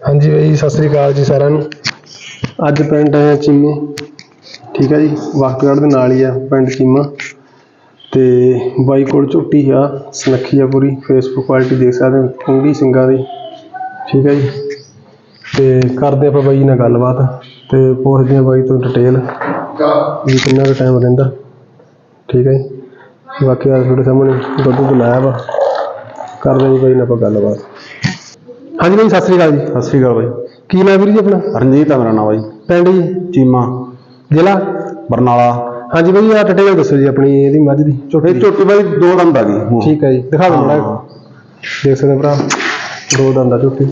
ਹਾਂਜੀ ਬਾਈ, ਸਤਿ ਸ੍ਰੀ ਅਕਾਲ ਜੀ ਸਾਰਿਆਂ ਨੂੰ। ਅੱਜ ਪਿੰਡ ਆਏ ਚੀਮੇ। ਠੀਕ ਹੈ ਜੀ ਵਾਕਗੜ ਦੇ ਨਾਲ ਹੀ ਆ ਪਿੰਡ ਚੀਮਾ। ਤੇ ਬਾਈ ਕੋਲ ਝੋਟੀ ਆ, ਸੁਨੱਖੀ ਆ ਪੂਰੀ ਫੇਸਬੁੱਕ ਕੁਆਲਿਟੀ ਦੇਖ ਸਕਦੇ ਹੋ ਕੁੰਗੀ ਸਿੰਘਾਂ ਦੀ। ਠੀਕ ਹੈ ਜੀ। ਤੇ ਕਰਦੇ ਆਪਾਂ ਬਾਈ ਨਾਲ ਗੱਲਬਾਤ ਤੇ ਪੁੱਛਦੇ ਆ ਬਾਈ ਤੋਂ ਡਿਟੇਲ ਵੀ ਕਿੰਨਾ ਕੁ ਟਾਈਮ ਰਹਿੰਦਾ। ਠੀਕ ਹੈ ਜੀ। ਬਾਕੀ ਆ ਤੁਹਾਡੇ ਸਾਹਮਣੇ ਦੁੱਧ ਬੁਲਾਇਆ ਵਾ। ਕਰਦੇ ਆ ਜੀ ਬਾਈ ਨਾਲ ਆਪਾਂ ਗੱਲਬਾਤ। ਹਾਂਜੀ ਬਾਈ ਸਤਿ ਸ੍ਰੀ ਅਕਾਲ ਜੀ। ਸਤਿ ਸ਼੍ਰੀ ਅਕਾਲ ਬਾਈ। ਕੀ ਨਾਮ ਵੀਰ ਜੀ ਆਪਣਾ? ਰਣਜੀਤ ਆ ਮੇਰਾ ਨਾਮ ਬਾਈ। ਪਿੰਡ ਜੀ? ਚੀਮਾ। ਜ਼ਿਲ੍ਹਾ? ਬਰਨਾਲਾ। ਹਾਂਜੀ ਬਾਈ ਆ ਡਿਟੇਲ ਦੱਸੋ ਜੀ ਆਪਣੀ ਇਹਦੀ ਮੱਝ ਦੀ ਝੋਟੀ ਇਹ ਦੀ। ਝੋਟੀ ਬਾਈ ਦੋ ਦੰਦ ਆ ਗਈ। ਹੁਣ। ਠੀਕ ਹੈ ਜੀ ਦਿਖਾ ਦਿਓ ਹਾਂ। ਮਾੜਾ ਦੇਖ ਸਕਦੇ ਹੋ ਭਰਾ ਦੋ ਦੰਦਾ ਝੋਟੀ।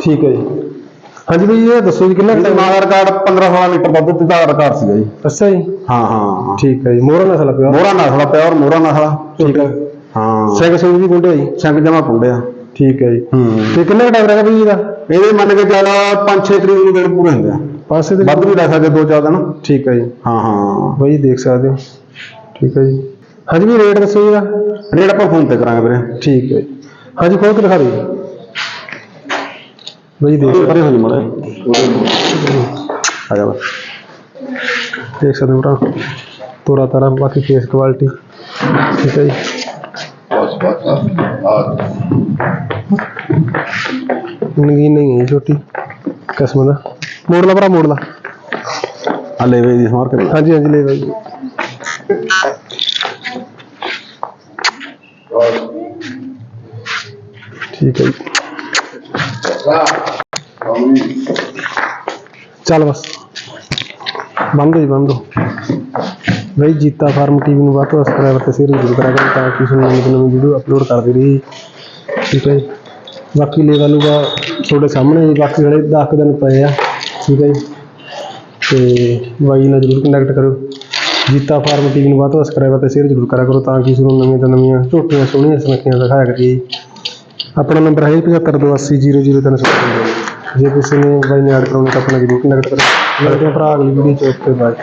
ਠੀਕ ਹੈ ਜੀ। ਹਾਂਜੀ ਬਾਈ ਇਹ ਦੱਸੋ ਜੀ ਕਿੰਨਾ ਇਹਦਾ ਟਾਈਮ ਆਧਾਰ ਕਾਰਡ 15 16 ਲੀਟਰ ਦੁੱਧ ਦਾ ਆਧਾਰ ਕਾਰਡ ਸੀਗਾ ਜੀ ਅੱਛਾ ਜੀ। ਹਾਂ ਹਾਂ ਠੀਕ ਹੈ ਜੀ ਮੋਹਰਾ ਨਸਲ ਪਿਆ। ਮੋਹਰਾ ਨਸਲਾ ਪਿਓਰ ਮੋਹਰਾ ਨਸਲਾ ਠੀਕ ਹੈ। ਹਾਂ। ਸਿੰਘ ਸਿੰਘ ਦੀ ਗੁੰਡੇ ਜੀ ਸੰਗ ਜਮਾ ਪੁੰਡਿਆ ਠੀਕ ਹੈ ਜੀ। ਹੂੰ। ਤੇ ਕਿੰਨਾ ਟਾਈਮ ਰਹਿਣਾ ਬਾਈ ਇਹਦਾ ਇਹਦੇ ਮੰਨ ਕੇ ਚੱਲ 5-6 ਤਰੀਕ ਨੂੰ ਦਿਨ ਪੂਰੇ ਹੁੰਦੇ ਆ। ਪਾਸੇ ਦੇ ਵੱਧ ਵੀ ਲੈ ਸਕਦੇ ਦੋ ਚਾਰ ਦਿਨ। ਠੀਕ ਹੈ ਜੀ। ਹਾਂ ਹਾਂ। ਬਾਈ ਦੇਖ ਸਕਦੇ ਹੋ। ਠੀਕ ਹੈ ਜੀ। ਹਾਂਜੀ ਵੀ ਰੇਟ ਦੱਸੋ ਜੀ ਰੇਟ ਆਪਾਂ ਫੋਨ ਤੇ ਕਰਾਂਗੇ ਵੀਰੇ। ਠੀਕ ਹੈ ਜੀ। ਹਾਂਜੀ ਖੋਲ ਕੇ ਦਿਖਾ ਦਿਓ ਬਈ ਦੇਖ ਪਰੇ ਹੋ। ਜੀ ਮੜਾ ਆ ਜਾ ਬਸ ਦੇਖ ਸਕਦੇ ਹੋ ਭਰਾ। ਤੋਰਾ ਤਾਰਾ ਬਾਕੀ ਫੇਸ ਕੁਆਲਿਟੀ ਠੀਕ ਹੈ ਜੀ। ਨਗੀ ਨਹੀਂ ਹੈ ਛੋਟੀ ਕਿਸਮ ਦਾ। ਮੋੜ ਲਾ ਭਰਾ ਮੋੜ ਲਾ। ਆ ਲੈ ਵੇ ਦੀ ਸਮਾਰ ਕਰੇ। ਹਾਂਜੀ ਹਾਂਜੀ ਲੈ ਬਾਈ। ਠੀਕ ਹੈ ਜੀ। ਚੱਲ ਬਸ। ਬੰਦ ਹੋ ਜੀ ਬੰਦ ਹੋ। ਬਈ ਜੀਤਾ ਫਾਰਮ ਟੀਵੀ ਨੂੰ ਵੱਧ ਤੋਂ ਵੱਧ ਸਬਸਕ੍ਰਾਈਬ ਤੇ ਸ਼ੇਅਰ ਜ਼ਰੂਰ ਕਰਿਆ ਕਰੋ ਤਾਂ ਕਿ ਤੁਹਾਨੂੰ ਨਵੀਂ ਤੋਂ ਨਵੀਂ ਵੀਡੀਓ ਅਪਲੋਡ ਕਰਦੇ ਰਹੀ ਠੀਕ ਹੈ ਜੀ? ਬਾਕੀ ਲੈਵਲ ਦਾ ਤੁਹਾਡੇ ਸਾਹਮਣੇ ਹੀ ਬਾਕੀ ਜਿਹੜੇ 10 ਦਿਨ ਪਏ ਆ, ਠੀਕ ਹੈ ਜੀ? ਤੇ ਬਾਈ ਨਾਲ ਜ਼ਰੂਰ ਕੰਟੈਕਟ ਕਰੋ ਜੀਤਾ ਫਾਰਮ ਟੀਵੀ ਨੂੰ ਵੱਧ ਤੋਂ ਵੱਧ ਸਬਸਕ੍ਰਾਈਬ ਤੇ ਸ਼ੇਅਰ ਜ਼ਰੂਰ ਕਰਿਆ ਕਰੋ ਤਾਂ ਕਿ ਤੁਹਾਨੂੰ ਨਵੀਆਂ ਤੋਂ ਨਵੀਆਂ ਝੋਟੀਆਂ, ਸੋਹਣੀਆਂ ਸੁਨੱਖੀਆਂ ਦਿਖਾਇਆ ਕਰੀਏ। ਆਪਣਾ ਨੰਬਰ ਹੈ 7528000355 ਜੇ ਕਿਸੇ ਨੇ ਬਾਈ ਨੇ ਐਡ ਕਰਾਉਣੀ ਤਾਂ ਆਪਣਾ ਜ਼ਰੂਰ ਕੰਟੈਕਟ ਕਰੋ ਮਿਲਦੇ ਹਾਂ ਭਰਾ ਅਗਲੀ ਵੀਡੀਓ ਚ, ਓਕੇ ਬਾਏ।